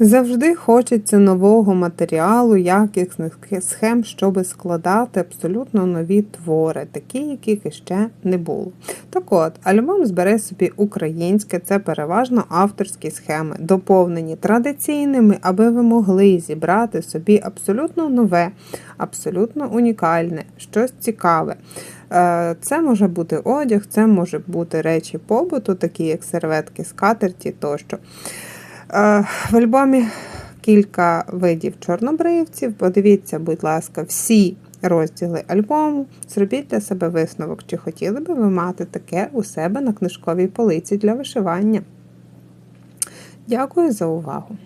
Завжди хочеться нового матеріалу, якісних схем, щоб складати абсолютно нові твори, такі, яких іще не було. Так от, альбом збере собі українське, це переважно авторські схеми, доповнені традиційними, аби ви могли зібрати собі абсолютно нове, абсолютно унікальне, щось цікаве. Е, Це може бути одяг, це може бути речі побуту, такі як серветки, скатерті тощо. Е, В альбомі кілька видів чорнобривців. Подивіться, будь ласка, всі розділи альбому. Зробіть для себе висновок, чи хотіли би ви мати таке у себе на книжковій полиці для вишивання. Дякую за увагу!